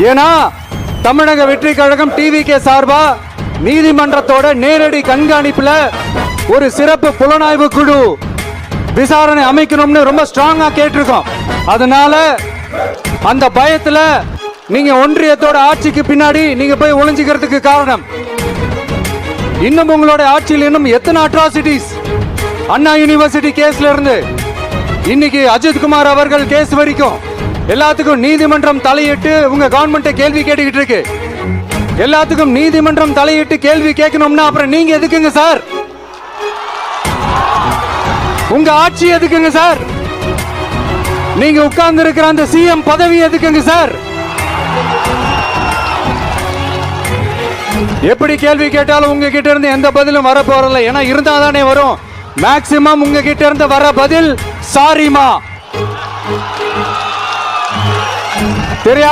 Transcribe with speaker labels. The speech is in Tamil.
Speaker 1: ஏன்னா தமிழக வெற்றி கழகம் டிவிகே சார்பா நீதிமன்றத்தோட நேரடி கண்காணிப்புல ஒரு சிறப்பு புலனாய்வு குழு விசாரணை அமைக்கணும்னு ரொம்ப ஸ்ட்ராங்கா கேட்டிருக்கோம். அதனால அந்த பயத்துல நீங்க ஒன்றியத்தோட ஆட்சிக்கு பின்னாடி நீங்க போய் ஒளிஞ்சுக்கிறதுக்கு காரணம். இன்னும் உங்களோட ஆட்சியில் இன்னும் எத்தனை அட்ராசிட்டிஸ் அண்ணா யூனிவர்சிட்டி கேஸ்ல இருந்து. இன்னைக்கு அஜித் குமார் அவர்கள் கேஸ் வரைக்கும் எல்லாத்துக்கும் நீதிமன்றம் தலையிட்டு உங்க கவர்மெண்ட்டை கேள்வி கேட்டுக்கிட்டு இருக்கு. எல்லாத்துக்கும் நீதிமன்றம் தலையிட்டு கேள்வி கேட்கணும்னா அப்புறம் நீங்க எதுக்குங்க சார்? உங்க ஆட்சி எதுக்குங்க சார்? நீங்க உட்கார்ந்து இருக்கிற அந்த சிஎம் பதவி எதுக்குங்க சார்? எப்படி கேள்வி கேட்டாலும் உங்ககிட்ட இருந்து எந்த பதிலும் வர ஏன்னா இருந்தா தானே வரும். மேக்சிமம் உங்ககிட்ட இருந்து வர பதில் சாரிமா தெரியா